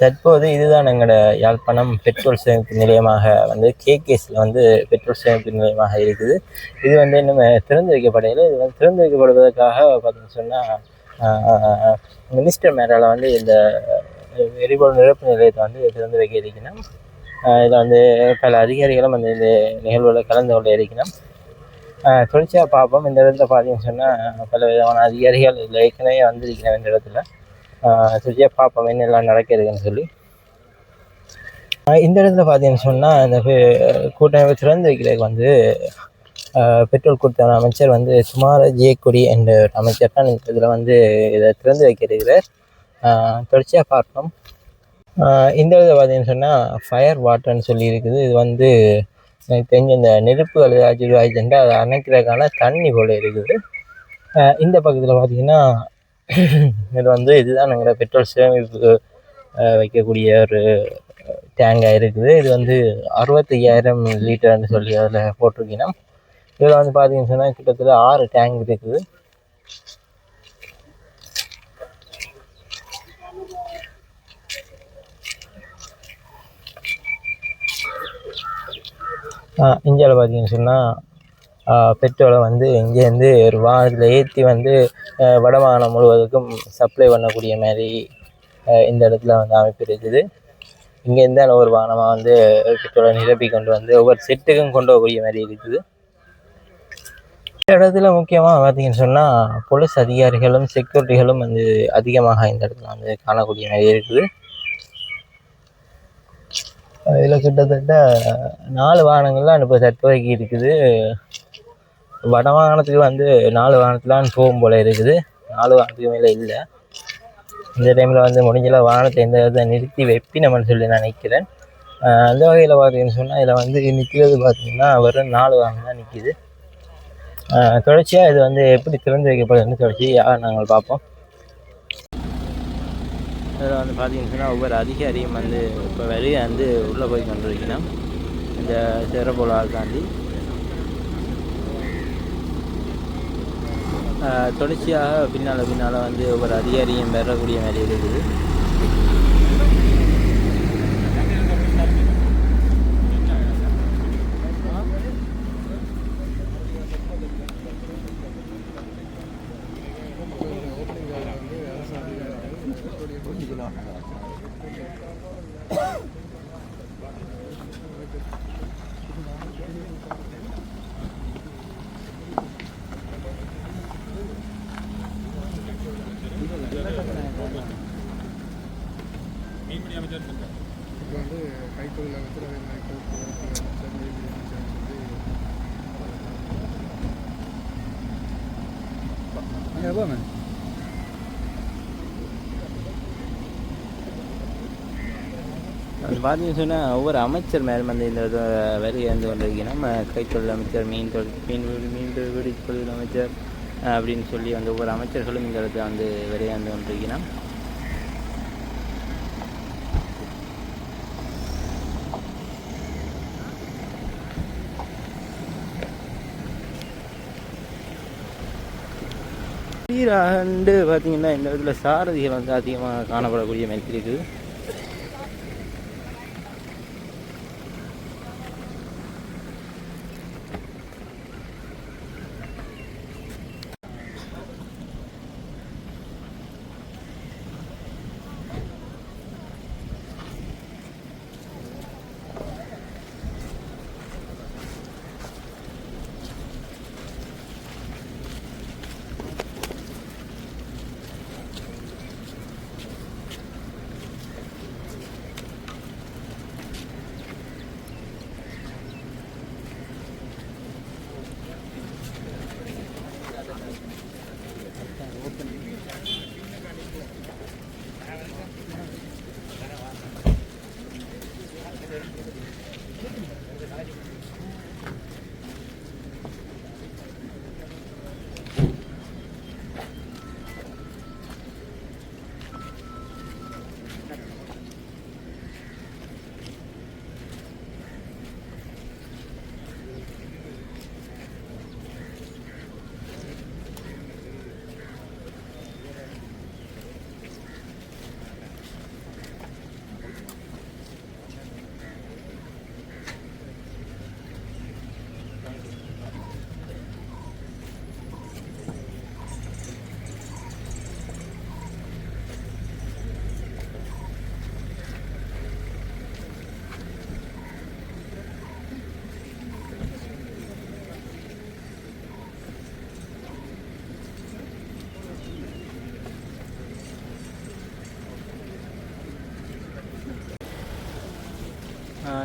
தற்போது இதுதான் எங்களோட யாழ்ப்பாணம் பெட்ரோல் சேமிப்பு நிலையமாக வந்து கேகேஸில் வந்து பெட்ரோல் சேமிப்பு நிலையமாக இருக்குது. இது வந்து இன்னும் திறந்து வைக்கப்படையில் இது வந்து திறந்து வைக்கப்படுவதற்காக பார்த்தீங்கன்னு சொன்னால் மினிஸ்டர் மேரால் வந்து இந்த எரிபொருள் நிரப்பு நிலையத்தை வந்து திறந்து வைக்க இருக்கணும் இதில் வந்து பல அதிகாரிகளும் வந்து இந்த நிகழ்வில் கலந்து கொள்ள இருக்கணும் தொடர்ச்சியாக பார்ப்போம். இந்த இடத்துல பார்த்தீங்கன்னு சொன்னால் பல விதமான அதிகாரிகள் இதில் ஏற்கனவே வந்திருக்கிறேன் இந்த இடத்துல. சரியாக பார்ப்போம் என்னெல்லாம் நடக்கிறதுன்னு சொல்லி. இந்த இடத்துல பார்த்தீங்கன்னு சொன்னால் இந்த கூட்டமைப்பு திறந்து வைக்கிறதுக்கு வந்து பெட்ரோல் கொடுத்த அமைச்சர் வந்து சுமார ஜெயக்குடி என்ற ஒரு அமைச்சர் தான் இந்த இதில் வந்து இதை திறந்து வைக்கிறார். தொடர்ச்சியாக பார்க்கணும். இந்த இடத்துல பார்த்தீங்கன்னு சொன்னால் ஃபயர் வாட்டர்னு சொல்லி இருக்குது. இது வந்து எனக்கு தெரிஞ்ச இந்த நெருப்புகள் ஏதாச்சும் இதுவாகிச்சுன்னா அதை அணைக்கிறதுக்கான தண்ணி போல இருக்குது. இந்த பக்கத்தில் பார்த்தீங்கன்னா இது வந்து இதுதான் நாங்கள் பெட்ரோல் சேமிப்பு வைக்கக்கூடிய ஒரு டேங்காக இருக்குது. இது வந்து அறுபத்தையாயிரம் லிட்டர்னு சொல்லி அதில் போட்டிருக்கீங்கன்னா இதில் வந்து பார்த்தீங்கன்னு சொன்னால் கிட்டத்தட்ட ஆறு டேங்க் இருக்குது. இந்தியாவில் பார்த்தீங்கன்னு சொன்னால் பெட்ரோலை வந்து இங்கேருந்து ஒரு வாரத்தில் ஏற்றி வந்து வட வடமாகாணம் முழுவதுக்கும் சப்ளை பண்ணக்கூடிய மாதிரி இந்த இடத்துல வந்து அமைப்பு இருக்குது. இங்கேருந்து அந்த ஒரு வாகனமாக வந்து பெட்ரோலை நிரப்பி கொண்டு வந்து ஒவ்வொரு செட்டுக்கும் கொண்டு போகக்கூடிய மாதிரி இருக்குது. இந்த இடத்துல முக்கியமாக பார்த்தீங்கன்னு சொன்னால் போலீஸ் அதிகாரிகளும் செக்யூரிட்டிகளும் வந்து அதிகமாக இந்த இடத்துல வந்து காணக்கூடிய மாதிரி இருக்குது. இதில் கிட்டத்தட்ட நாலு வாகனங்கள்லாம் இப்போ தற்போதைக்கு இருக்குது. வட வாகனத்துக்கு வந்து நாலு வாகனத்துலான்னு போகும் போல இருக்குது. நாலு வாகனத்துக்கு மேலே இல்லை. இந்த டைமில் வந்து முடிஞ்சல வாகனத்தை எந்த இடத்துல நிறுத்தி வைப்பினம்னு சொல்லி நான் நிற்கிறேன் அந்த வகையில் பார்த்தீங்கன்னு சொன்னால் இதில் வந்து நிற்கிறது பார்த்தீங்கன்னா வெறும் நாலு வாகனம் தான் நிற்கிது தொடர்ச்சியாக இது வந்து எப்படி திறந்து வைக்கப்படுதுன்னு தொடர்ச்சியாக நாங்கள் பார்ப்போம். இதில் வந்து பார்த்தீங்கன்னு சொன்னால் ஒவ்வொரு அதிகாரியும் வந்து இப்போ வெளியே வந்து உள்ளே போய் கொண்டிருக்கணும் இந்த சிறப்புலால் தாண்டி தொடர்ச்சியாக பின்னால் பின்னால் வந்து ஒவ்வொரு அதிகாரியும் பெறக்கூடிய மாதிரி இருக்குது இப்போ வந்து கைத்தொழில் அமைச்சர் அதே மாதிரி போக்குவரத்து அமைச்சர் நீர்வழி அமைச்சர் வந்து அங்கே போங்க பார்த்தீங்கன்னா பார்த்தீங்கன்னு சொன்னால் ஒவ்வொரு அமைச்சர் மேலும் வந்து இந்த இது வெளியே வந்து கொண்டிருக்கணும் நம்ம கைத்தொழில் அமைச்சர் மீன் தொழில் மீன் மீன் தொழில் தொழில் அமைச்சர் அப்படின்னு சொல்லி வந்து ஒவ்வொரு அமைச்சர்களும் இந்த இடத்துல வந்து வெளியே வந்து கொண்டிருக்கணும் பார்த்தீங்கன்னா இந்த இடத்துல சாரதிகள் வந்து அதிகமாக காணப்படக்கூடிய மாதிரி இருக்குது.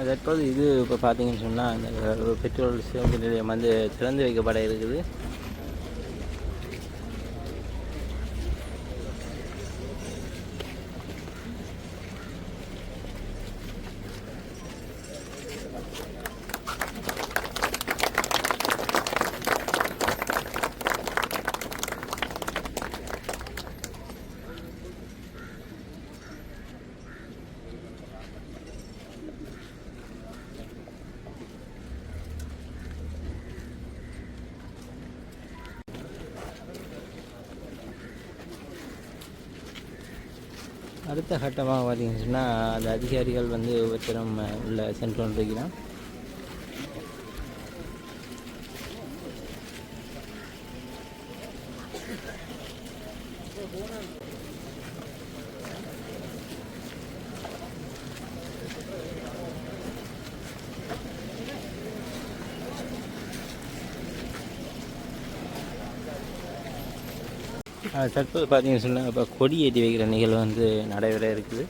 தற்போது இது இப்போ பார்த்தீங்கன்னு சொன்னால் அந்த பெட்ரோல் சேமிப்பு நிலையம் வந்து திறந்து வைக்கப்பட இருக்குது. அடுத்த கட்டமாக பார்த்தீங்கன்னு சொன்னால் அந்த அதிகாரிகள் வந்து ஒவ்வொருத்தரும் உள்ள சென்று கொண்டிருக்கிறான். தற்போது பார்த்தீங்கன்னு சொன்னால் இப்போ கொடி ஏற்றி வைக்கிற நிகழ்வு வந்து நடைபெற இருக்குது.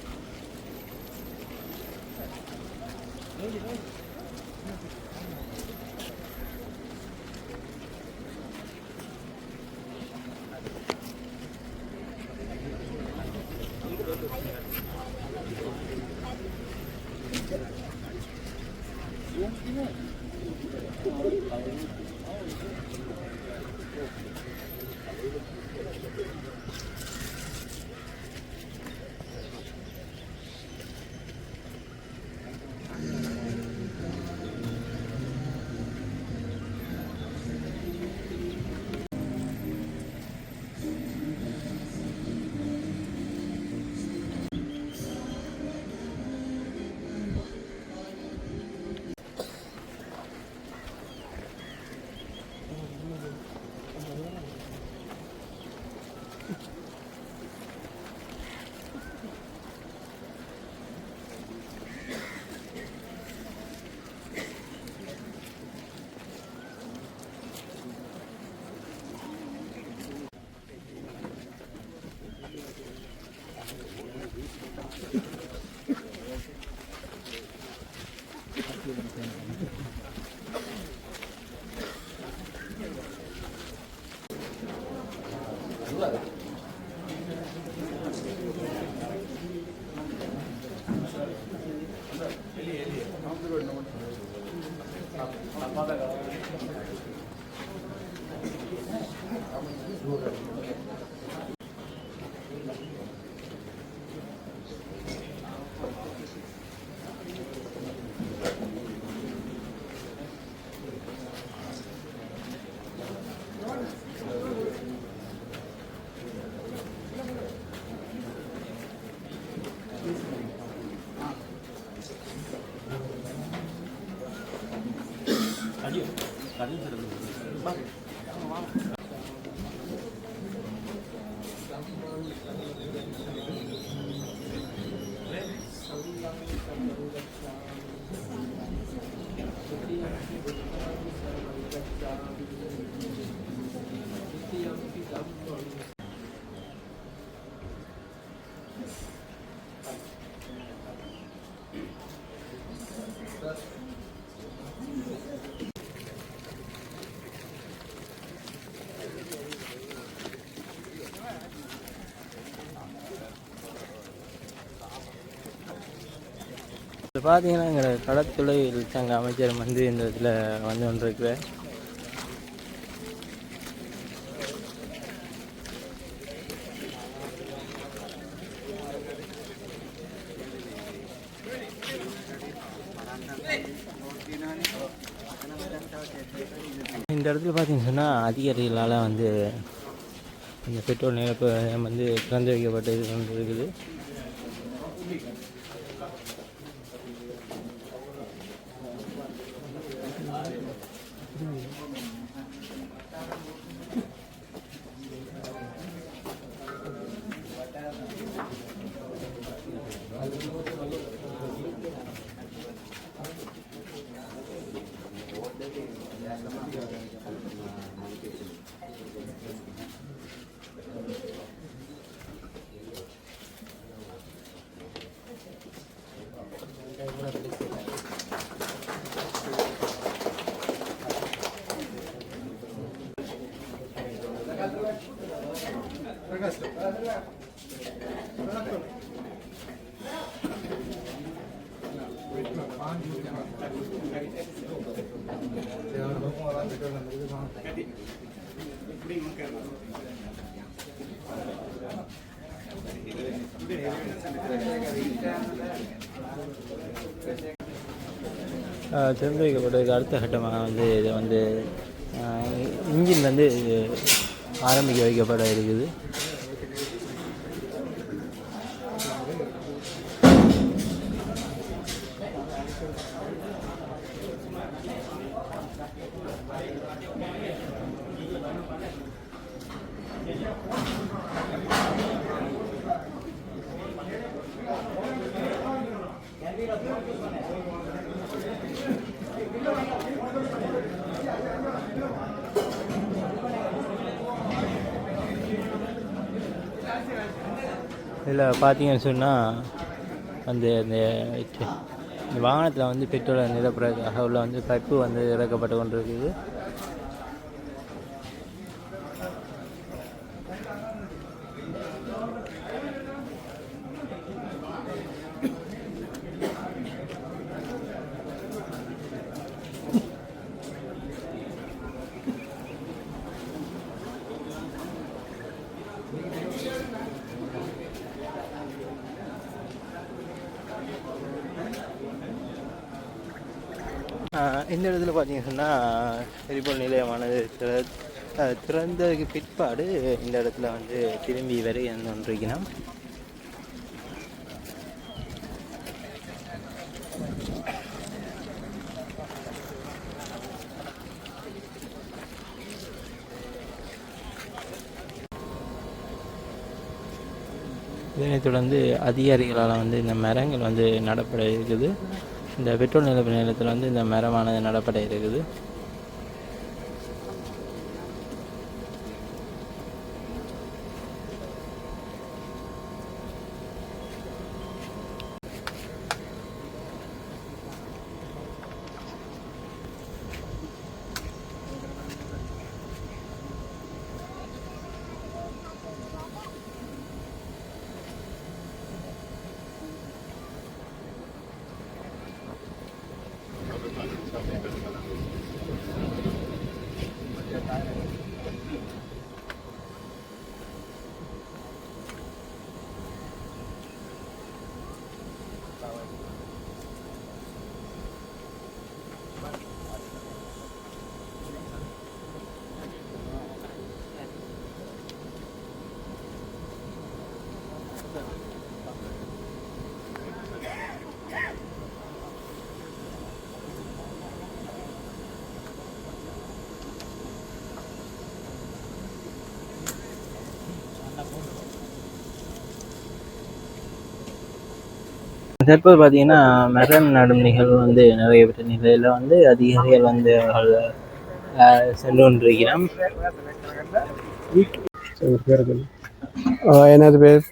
Thank you. இப்போ பார்த்தீங்கன்னா எங்களை கடற்தொழில் சங்க அமைச்சர் வந்து இந்த இதில் வந்து கொண்டிருக்கிறார் இந்த இடத்துல பார்த்தீங்கன்னு சொன்னால் அதிகாரிகளால் வந்து இந்த பெட்ரோல் நிரப்பு வந்து திறந்து வைக்கப்பட்டு இது இருக்குது. திறந்து வைக்கப்பட்டதுக்கு அடுத்த கட்டமாக வந்து இதை வந்து இன்ஜின் வந்து ஆரம்பிக்க வைக்கப்பட இருக்குது இதில் பார்த்தீங்கன்னு சொன்னால் அந்த இந்த வாகனத்தில் வந்து பெட்ரோலை நிரப்புறதுக்காக உள்ள வந்து பைப்பு வந்து இறக்கப்பட்டு கொண்டு இருக்குது ஆஹ் இந்த இடத்துல பார்த்தீங்கன்னு சொன்னால் எரிபொருள் நிலையமானது திற ஆஹ் திறந்ததுக்கு பிற்பாடு இந்த இடத்துல வந்து திரும்பி வரை ஒன்றிக்கணும் இதனைத் தொடர்ந்து அதிகாரிகளால் வந்து இந்த மரங்கள் வந்து நடப்பட இருக்குது இந்த பெட்ரோல் நிலப்பு நிலையத்தில் வந்து இந்த மரமானது நடப்பட இருக்குது தற்போது பார்த்தீங்கன்னா மரம் நடும் நிகழ்வு வந்து நிறைவேற்ற நிலையில் வந்து அதிகாரிகள் வந்து அவர்கள், சென்று கொண்டிருக்கிறோம் எனது பேர்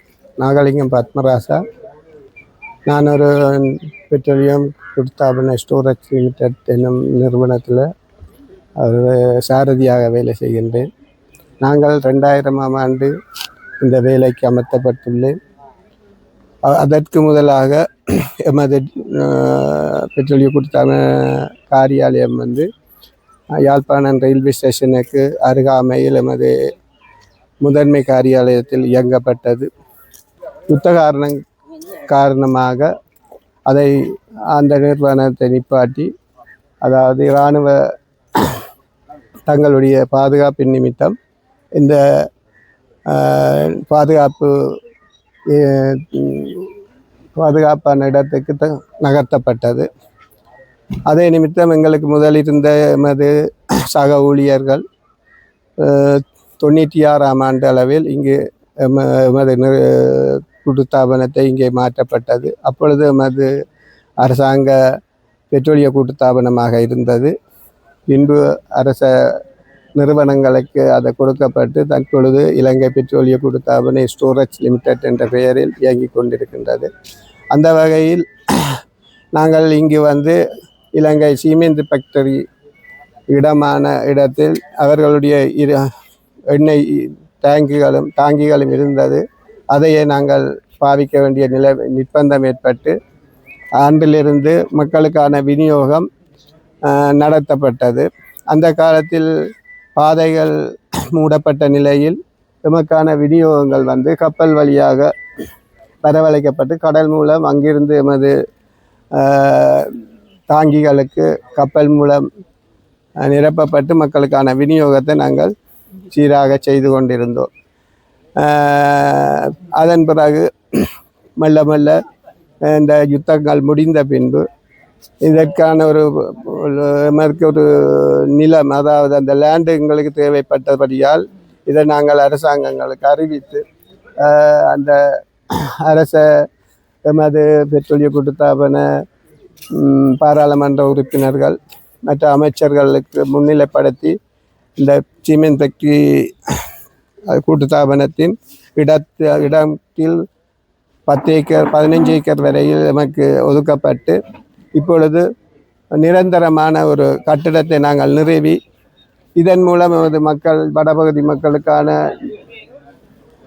நாகலிங்கம் பத்மராசா. நான் ஒரு பெட்ரோலியம் குட்தாபன ஸ்டோரேஜ் லிமிடெட் என்னும் நிறுவனத்தில் ஒரு சாரதியாக வேலை செய்கின்றேன். நாங்கள் ரெண்டாயிரமாம் ஆண்டு இந்த வேலைக்கு அமர்த்தப்பட்டுள்ளேன். அதற்கு முதலாக எமது பெட்ரோலிய குட்தாபன காரியாலயம் வந்து யாழ்ப்பாணம் ரயில்வே ஸ்டேஷனுக்கு அருகாமையில் எமது முதன்மை காரியாலயத்தில் இயங்கப்பட்டது. யுத்த காரணம் காரணமாக அதை அந்த நிறுவனத்தை நிப்பாட்டி அதாவது இராணுவ தங்களுடைய பாதுகாப்பின் நிமித்தம் இந்த பாதுகாப்பு பாதுகாப்பான இடத்துக்கு த நகர்த்தப்பட்டது. அதே நிமித்தம் எங்களுக்கு முதலிருந்த எமது சக ஊழியர்கள் தொண்ணூற்றி ஆறாம் ஆண்டு அளவில் இங்கு எமது கூட்டுத்தாபனத்தை இங்கே மாற்றப்பட்டது. அப்பொழுது எமது அரசாங்க பெட்ரோலிய கூட்டுத்தாபனமாக இருந்தது. பின்பு அரச நிறுவனங்களுக்கு அது கொடுக்கப்பட்டு தற்பொழுது இலங்கை பெட்ரோலிய கூட்டுத்தாபன ஸ்டோரேஜ் லிமிடெட் என்ற பெயரில் இயங்கிக் கொண்டிருக்கின்றது. அந்த வகையில் நாங்கள் இங்கு வந்து இலங்கை சீமெந்து ஃபேக்டரி இடமான இடத்தில் அவர்களுடைய இரு எண்ணெய் டேங்குகளும் டாங்கிகளும் இருந்தது. அதையே நாங்கள் பாவிக்க வேண்டிய நிலை நிர்பந்தம் ஏற்பட்டு ஆண்டிலிருந்து மக்களுக்கான விநியோகம் நடத்தப்பட்டது. அந்த காலத்தில் பாதைகள் மூடப்பட்ட நிலையில் எமக்கான விநியோகங்கள் வந்து கப்பல் வழியாக வரவழைக்கப்பட்டு கடல் மூலம் அங்கிருந்து எமது தாங்கிகளுக்கு கப்பல் மூலம் நிரப்பப்பட்டு மக்களுக்கான விநியோகத்தை நாங்கள் சீராக செய்து கொண்டிருந்தோம். அதன் பிறகு மெல்ல மெல்ல இந்த யுத்தங்கள் முடிந்த பின்பு இதற்கான ஒரு ஒரு ஒரு நிலம் அதாவது அந்த லேண்டு எங்களுக்கு தேவைப்பட்டபடியால் இதை நாங்கள் அரசாங்கங்களுக்கு அறிவித்து அந்த அரச எமது பெட்ரோலிய கூட்டுத்தாபன பாராளுமன்ற உறுப்பினர்கள் மற்ற அமைச்சர்களுக்கு முன்னிலைப்படுத்தி இந்த சீமென் ஃபேக்டரி கூட்டுத்தாபனத்தின் இடத்து இடத்தில் பத்து ஏக்கர் பதினஞ்சு ஏக்கர் வரையில் நமக்கு ஒதுக்கப்பட்டு இப்பொழுது நிரந்தரமான ஒரு கட்டிடத்தை நாங்கள் நிறுவி இதன் மூலம் எமது மக்கள் வடபகுதி மக்களுக்கான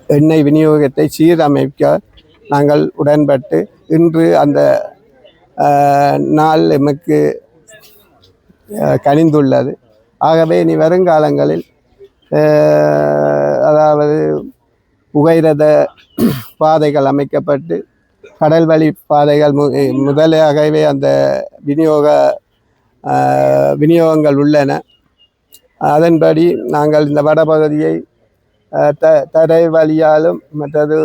எண்ணெய் விநியோகத்தை சீரமைக்க நாங்கள் உடன்பட்டு இன்று அந்த நாள் எமக்கு கனிந்துள்ளது. ஆகவே இனி வருங்காலங்களில் அதாவது புகைரத பாதைகள் அமைக்கப்பட்டு கடல் வழி பாதைகள் மு முதலாகவே அந்த விநியோக விநியோகங்கள் உள்ளன. அதன்படி நாங்கள் இந்த வடபகுதியை த தரை வழியாலும் மற்றது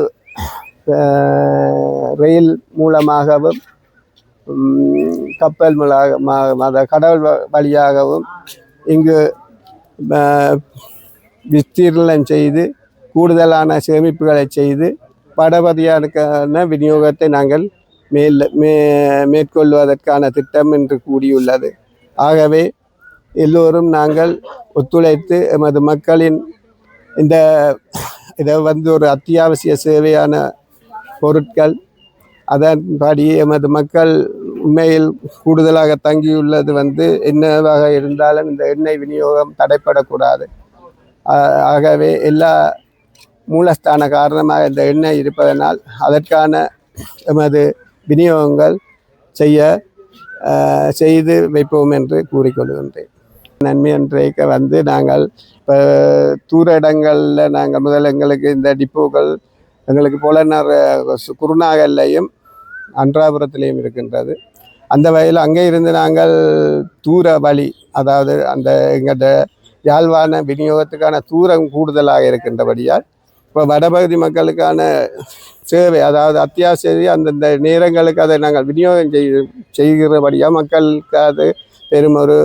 ரயில் மூலமாகவும் கப்பல் மூலமாக கடல் வ- வழியாகவும் இங்கு விஸ்தீர்ணம் செய்து கூடுதலான சேமிப்புகளை செய்து படபதியாருக்கான விநியோகத்தை நாங்கள் மேல் மே மேற்கொள்வதற்கான திட்டம் என்று கூடியுள்ளது ஆகவே எல்லோரும் நாங்கள் ஒத்துழைத்து எமது மக்களின் இந்த இதை வந்து ஒரு அத்தியாவசிய சேவையான பொருட்கள் அதன்படி எமது மக்கள் உண்மையில் கூடுதலாக தங்கியுள்ளது வந்து என்னவாக இருந்தாலும் இந்த எண்ணெய் விநியோகம் தடைப்படக்கூடாது. ஆகவே எல்லா மூலஸ்தான காரணமாக இந்த எண்ணெய் இருப்பதனால் அதற்கான எமது விநியோகங்கள் செய்ய செய்து வைப்போம் என்று கூறிக்கொள்கின்றேன். நன்மை என்றைக்கு வந்து நாங்கள் இப்போ தூர இடங்களில் நாங்கள் முதல் எங்களுக்கு இந்த டிப்போக்கள் எங்களுக்கு புலனர் குருநாகல்லையும் அன்றாபுரத்திலையும் இருக்கின்றது. அந்த வகையில் அங்கே இருந்து நாங்கள் தூர வழி அதாவது அந்த எங்கள்கிட்ட யாழ்வான விநியோகத்துக்கான தூரம் கூடுதலாக இருக்கின்றபடியால் இப்போ வடபகுதி மக்களுக்கான சேவை அதாவது அத்தியாவசிய அந்தந்த நேரங்களுக்கு அதை நாங்கள் விநியோகம் செய் செய்கிறபடியாக மக்களுக்கு அது பெரும் ஒரு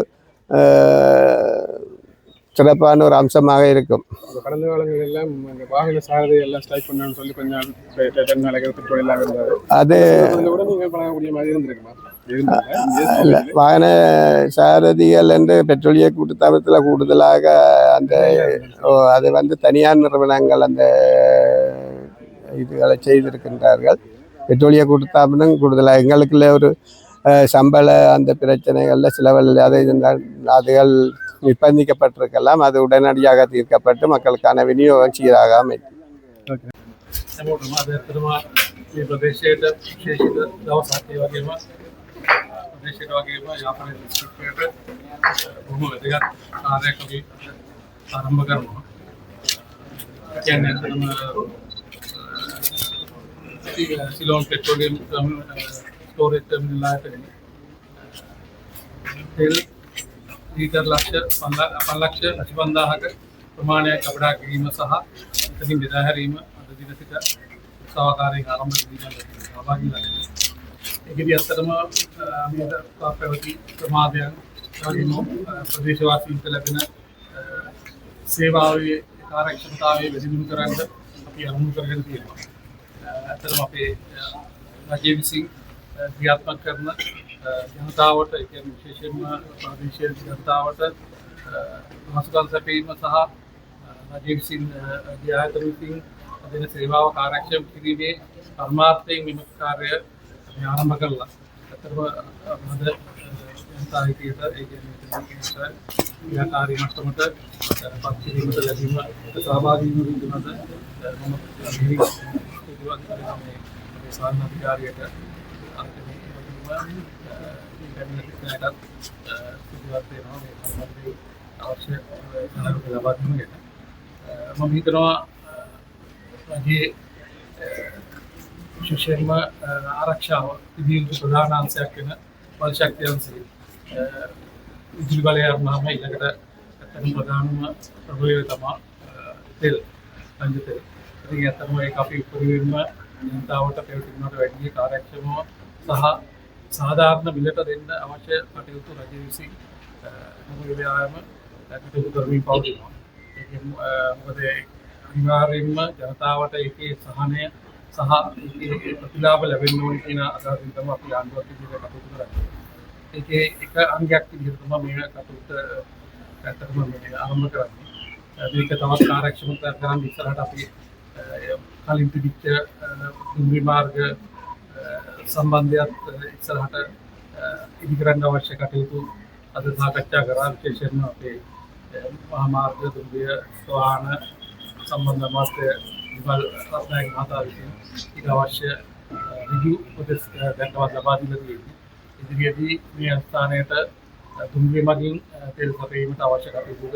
சிறப்பான ஒரு அம்சமாக இருக்கும். கடந்த காலங்கள் எல்லாம் அந்த வாகன சாரதி எல்லாம் ஸ்ட்ரைக் பண்ணான்னு சொல்லி கொஞ்சம் அது அதுல கூட நீங்க பழகக்கூடிய மாதிரி இருந்திருக்குமா இருந்தது இல்ல, வாகன சாரதிகள் என்று பெட்ரோலிய கூட்டுத்தாபத்தில் கூடுதலாக அந்த ஓ, அது வந்து தனியார் நிறுவனங்கள் அந்த இதுகளை செய்திருக்கின்றார்கள் பெட்ரோலிய கூட்டுத்தாபனம் கூடுதலாக எங்களுக்குள்ள ஒரு அஹ், சம்பள அந்த பிரச்சனைகளில் சிலவல் அதை இருந்தால் அதுகள் நிர்பந்திக்கப்பட்டிருக்கலாம் அது உடனடியாக தீர்க்கப்பட்டு மக்களுக்கான விநியோகம் சீராக அமைக்கும் හැමෝටම අද ඇත්තටම මේ ප්‍රදේශයට විශේෂිත දවසක් ඒ වගේම ಪ್ರಾದೇಶಿಕವಾಗಿರುವ ವ್ಯಾಪಾರ ಬಹುಮತಿಯ ಕಾರ್ಯಕ್ರಮ ಆರಂಭಕರമാണ് സിലോൺ പെട്രോളിയം സ്റ്റോറേജ് ടെർമിനലായ തന്നെ ලීටර් ලක්ෂ පල්ලක්ෂ අතිබන්දාහක ප්‍රමාණයක් අපඩා කිරීම සහ එතනින් බෙදාහැරීම අද දින සිට සාකාරයෙන් ආරම්භ කිරීම සහභාගී වන්නේ. එකද අත්තරම පැවති ප්‍රමාදයන් ප්‍රදේශවාසීන්ට ලැබෙන සේවාවේ ආරක්ෂතාවය වැඩිදුරු කරන්න අපි අරමුණු කරගෙන තියෙනවා. ඇත්තටම අපේ රජය විසින් ක්‍රියාත්මක කරන ජනතාවට ඒ කියන්නේ විශේෂයෙන්ම ප්‍රාදේශීය ජනතාවට මාසකම් සැපීම සහ රජය විසින් අධ්‍යාපන විසින් දෙන සේවාව ආරක්ෂා කිරීමේ අර්මාර්ථයෙන් මෙම කාර්යය ආරම්භ කළා. ඇත්තටම අද තාරිකයට ඒ කියන්නේ ව්‍යාපාරී මට්ටමට පත් කිරීමට ලැබීම සහභාගී වීම පිළිබඳ මම මේ සාමාජිකාරියට අවශ්‍ය ලබා ගැන මම හිතනවා රජයේ විශේෂයෙන්ම ආරක්ෂාව තිබිය යුතු ප්‍රධාන අංශයක් වෙන බල ශක්තිය අංශය විදුලි බලය අරනම ඊළඟට ඇත්තටම ප්‍රධානම ප්‍රභවය තමයි තෙල් පංච තෙල්. ඉතින් ඇත්තටම ඒක අපි උපරිමයෙන්ම ජනතාවට පැවැත්වීමට වැඩි කාර්යක්ෂමව සහ සාධාරණ මිලට දෙන්න අවශ්‍ය කටයුතු රජය විසින් මොකද ව්‍යායාම කටයුතු කරමින් පවතිනවා. ඒකෙන් මොකද අනිවාර්යයෙන්ම ජනතාවට ඒකේ සහනය සහ ඒකේ ප්‍රතිලාභ ලැබෙන්න ඕන කියන අදහසින් තමයි අපි ආණ්ඩුවක් විදිහට කටයුතු කරන්නේ. ඒකේ එක අංගයක් විදිහට තමයි මේ කටයුත්ත ඇත්තටම මේ ආරම්භ කරන්නේ. මේක තවත් කාර්යක්ෂමව කරන් ඉස්සරහට අපි කලින් තිබිච්ච දුම්රි මාර්ග සම්බන්ධයත් ඉස්සරහට ඉදිකරන්න අවශ්‍ය කටයුතු අද සාකච්ඡා කරා විශේෂයෙන්ම අපේ මහා මාර්ග දුම්රිය ස්වාන සම්බන්ධ මාත්‍ය විමල් රත්නායක මහතා විසින් ඊට අවශ්‍ය ඍජු උපදෙස් දැක්වත් ලබා දීලා තියෙනවා. ඉදිරියේදී මේ ස්ථානයට දුම්රිය මගින් තෙල් සපයීමට අවශ්‍ය කටයුතු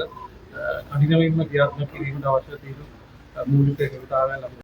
කඩිනමින්ම ක්‍රියාත්මක කිරීමට අවශ්‍ය තියෙන මූලික එකතාවයන් ලබා